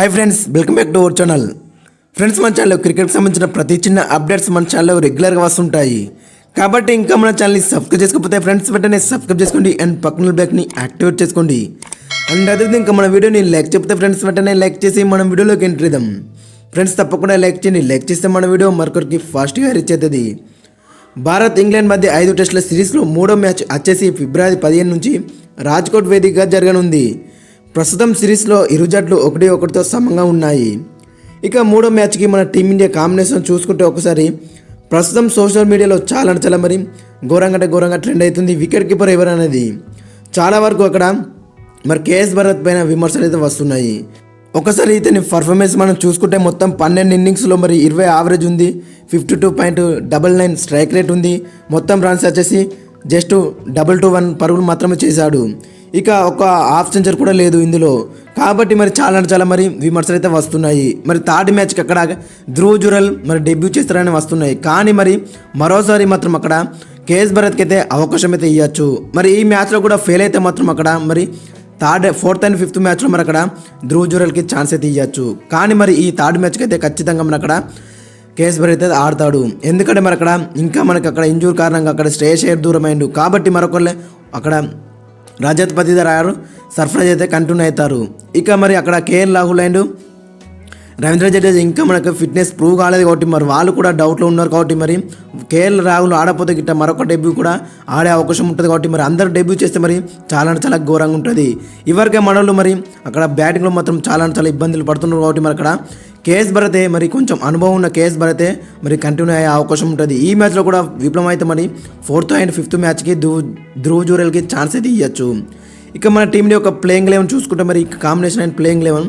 Hi friends welcome back to our channel friends మన ఛానల్లో క్రికెట్కి సంబంధించిన ప్రతి చిన్న అప్డేట్స్ మన ఛానల్లో రెగ్యులర్గా వస్తుంటాయి. కాబట్టి ఇంకా మన ఛానల్ని సబ్స్క్రైబ్ చేసుకోకపోతే ఫ్రెండ్స్ వెంటనే సబ్స్క్రైబ్ చేసుకోండి అండ్ పక్కన బ్యాక్ని యాక్టివేట్ చేసుకోండి. అండ్ అదే ఇంకా మన వీడియోని లైక్ చెప్తే ఫ్రెండ్స్ వెంటనే లైక్ చేసి మనం వీడియోలోకి ఎంట్రీదాం ఫ్రెండ్స్ తప్పకుండా లైక్ చేయండి. లైక్ చేస్తే మన వీడియో మరొకరికి ఫాస్ట్గా రీచ్ అవుతుంది. భారత్ ఇంగ్లాండ్ మధ్య ఐదు టెస్టుల సిరీస్లో మూడో మ్యాచ్ వచ్చేసి ఫిబ్రవరి పదిహేను నుంచి రాజ్కోట్ వేదికగా జరగనుంది. ప్రస్తుతం సిరీస్లో ఇరు జట్లు ఒకటి ఒకటితో సమంగా ఉన్నాయి. ఇక మూడో మ్యాచ్కి మన టీమిండియా కాంబినేషన్ చూసుకుంటే ఒకసారి ప్రస్తుతం సోషల్ మీడియాలో చాలా నచ్చల చాలా మరి ఘోరంగా అంటే ఘోరంగా ట్రెండ్ అవుతుంది వికెట్ కీపర్ ఎవరు అనేది. చాలా వరకు అక్కడ మరి కేఎస్ భరత్ పైన విమర్శలు అయితే వస్తున్నాయి. ఒకసారి ఇతని పర్ఫార్మెన్స్ మనం చూసుకుంటే మొత్తం పన్నెండు ఇన్నింగ్స్లో మరి ఇరవై యావరేజ్ ఉంది fifty two point double nine strike rate ఉంది. మొత్తం రన్స్ వచ్చేసి జస్ట్ డబల్ టూ వన్ పరుగులు మాత్రమే చేశాడు. ఇక ఒక హాఫ్ సెంచర్ కూడా లేదు ఇందులో. కాబట్టి మరి చాలా అంటే చాలా మరి విమర్శలు అయితే వస్తున్నాయి. మరి థర్డ్ మ్యాచ్కి అక్కడ ధ్రువ్ జురల్ మరి డెబ్యూ చేస్తారని వస్తున్నాయి. కానీ మరి మరోసారి మాత్రం అక్కడ కేఎస్ భరత్కి అయితే అవకాశం అయితే ఇవ్వచ్చు మరి ఈ మ్యాచ్లో కూడా ఫెయిల్ అయితే మాత్రం అక్కడ మరి థర్డ్ ఫోర్త్ అండ్ ఫిఫ్త్ మ్యాచ్లో మరి అక్కడ ధ్రువ్ జురల్కి ఛాన్స్ అయితే ఇవ్వచ్చు కానీ మరి ఈ థర్డ్ మ్యాచ్కి అయితే ఖచ్చితంగా మన అక్కడ కేఎస్ భరత్ అయితే ఆడతాడు. ఎందుకంటే మరి అక్కడ ఇంకా మనకి అక్కడ ఇంజూర్ కారణంగా అక్కడ శ్రేయస్ దూరమైండు. దూరం అయిండు కాబట్టి మరొకళ్ళే అక్కడ రజత్ పతిధర్ సర్ఫరాజ్ అయితే కంటిన్యూ అవుతారు. ఇక మరి అక్కడ కేఎల్ రాహుల్ అండ్ రవీంద్ర జడేజా ఇంకా మనకు ఫిట్నెస్ ప్రూవ్ కాలేదు కాబట్టి మరి వాళ్ళు కూడా డౌట్లో ఉన్నారు కాబట్టి మరి కేఎల్ రాహుల్ ఆడపోతే గిట్ట మరొక డెబ్యూ కూడా ఆడే అవకాశం ఉంటుంది కాబట్టి మరి అందరు డెబ్యూ చేస్తే మరి చాలా అంటే చాలా ఘోరంగా ఉంటుంది. ఇవరికే మనలు మరి అక్కడ బ్యాటింగ్లో మాత్రం చాలా చాలా ఇబ్బందులు పడుతున్నారు కాబట్టి మరి అక్కడ కేఎస్ భరతే మరి కొంచెం అనుభవం ఉన్న కేఎస్ భరతే మరి కంటిన్యూ అయ్యే అవకాశం ఉంటుంది. ఈ మ్యాచ్లో కూడా విఫలం అయితే మరి ఫోర్త్ అండ్ ఫిఫ్త్ మ్యాచ్కి ధ్రువ్ ధ్రువ్ జూరెల్కి ఛాన్స్ అయితే ఇవ్వచ్చు ఇక మన టీంని ఒక ప్లేయింగ్ లెవెన్ చూసుకుంటే మరి కాంబినేషన్ అండ్ ప్లేయింగ్ లెవెన్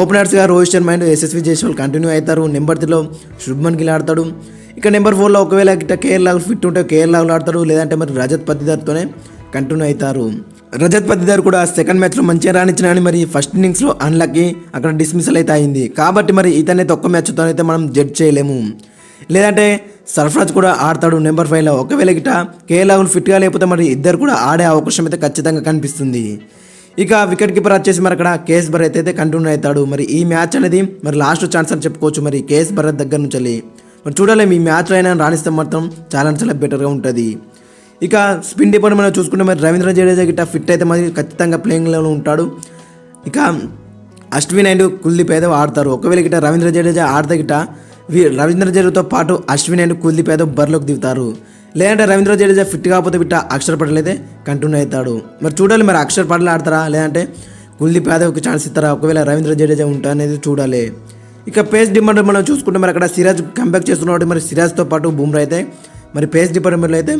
ఓపెనర్స్గా రోహిత్ శర్మ అండ్ ఎస్ఎస్వి జైస్వాల్ కంటిన్యూ అవుతారు. నెంబర్ త్రీలో శుభ్మన్ గిల్ ఆడతాడు. ఇక నెంబర్ ఫోర్లో ఒకవేళ ఇట్లా కేఎల్ రాహుల్ ఫిట్ ఉంటే కేఎల్ రాహుల్ ఆడతాడు. లేదంటే మరి రజత్ పతిదర్తోనే కంటిన్యూ అవుతారు. రజత్ పతిదార్ కూడా సెకండ్ మ్యాచ్లో మంచిగా రాణించిన కానీ మరి ఫస్ట్ ఇన్నింగ్స్లో అన్లకి అక్కడ డిస్మిసల్ అయితే అయింది. కాబట్టి మరి ఇతనైతే ఒక్క మ్యాచ్తో అయితే మనం జడ్జ్ చేయలేము. లేదంటే సర్ఫరాజ్ కూడా ఆడతాడు నెంబర్ ఫైవ్లో ఒకవేళ గిట్ట కేఎల్ రాహుల్ ఫిట్గా లేకపోతే మరి ఇద్దరు కూడా ఆడే అవకాశం అయితే ఖచ్చితంగా కనిపిస్తుంది. ఇక వికెట్ కీపర్ వచ్చేసి మరి అక్కడ కేఎస్ భరత్ అయితే కంటిన్యూ అవుతాడు. మరి ఈ మ్యాచ్ అనేది మరి లాస్ట్ ఛాన్స్ అని చెప్పుకోవచ్చు. మరి కేఎస్ భరత్ దగ్గర నుంచి మరి చూడాలి ఈ మ్యాచ్లో అయినా రాణిస్తే మాత్రం చాలా చాలా బెటర్గా ఉంటుంది. ఇక స్పిన్ డిపార్ట్మెంట్ మనం చూసుకుంటే మరి రవీంద్ర జడేజా గిట్ట ఫిట్ అయితే మరి ఖచ్చితంగా ప్లేయింగ్లో ఉంటాడు. ఇక అశ్విన్ అండ్ కుల్దీప్ అయితే ఆడతారు. ఒకవేళ గిట్ట రవీంద్ర జడేజా ఆడితే గిట్ట వీ- రవీంద్ర జడేజాతో పాటు అశ్విన్ అండ్ కుల్దీప్ అయితే బరిలోకి దిగుతారు. లేదంటే రవీంద్ర జడేజా ఫిట్ కాకపోతే బిట్ట అక్షర్ పటేల్ అయితే కంటిన్యూ అవుతాడు. మరి చూడాలి మరి అక్షర్ పటేల్ ఆడతారా? లేదంటే కుల్దీప్ యాదవ్కి ఛాన్స్ ఇస్తారా? ఒకవేళ రవీంద్ర జడేజా ఉంటా అనేది చూడాలి. ఇక పేస్ డిమాండ్ మనం చూసుకుంటే మరి అక్కడ సిరాజ్ కంబ్యాక్ చేస్తున్నాడు. మరి సిరాజ్తో పాటు బుమ్రా అయితే మరి పేస్ డిపార్ట్మెంట్లో అయితే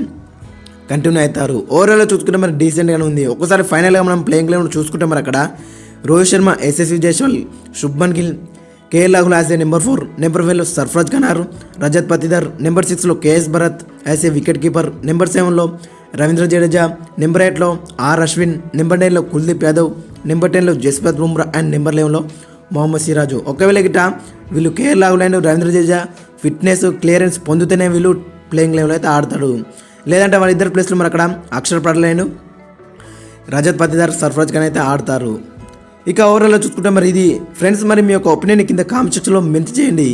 కంటిన్యూ అవుతారు. ఓవరాల్గా చూసుకుంటే మరి డీసెంట్గానే ఉంది. ఒకసారి ఫైనల్గా మనం ప్లేయింగ్ లెవెన్ చూసుకుంటే మరి అక్కడ Rohit Sharma Yashasvi Jaiswal Shubman Gill KL Rahul as a number four number ఫైవ్లో సర్ఫరాజ్ ఖనార్ రజత్ పతిదర్ నెంబర్ సిక్స్లో KS Bharat as a wicket keeper number సెవెన్లో రవీంద్ర జడేజా నెంబర్ ఎయిట్లో ఆర్ అశ్విన్ నెంబర్ నైన్లో కుల్దీప్ యాదవ్ నెంబర్ టెన్లో జస్ప్రత్ బుమ్రా అండ్ నెంబర్ లెవెన్లో మొహమ్మద్ సిరాజు ఒకవేళ గిట్ట వీళ్ళు KL Rahul and Ravindra Jadeja fitness clearance పొందితేనే వీళ్ళు ప్లేయింగ్ లెవెల్ అయితే ఆడతాడు. లేదంటే వాళ్ళిద్దరు ప్లేస్లో మరి అక్కడ అక్షర్ పడలేను. రజత్ పతిదార్ సర్ఫరాజ్ ఖాన్ అయితే ఆడతారు. ఇక ఓవరాల్లో చూసుకుంటే మరి ఇది ఫ్రెండ్స్ మరి మీ యొక్క ఒపీనియన్ కింద కామెంట్ సెక్షన్లో మెంట్ చేయండి.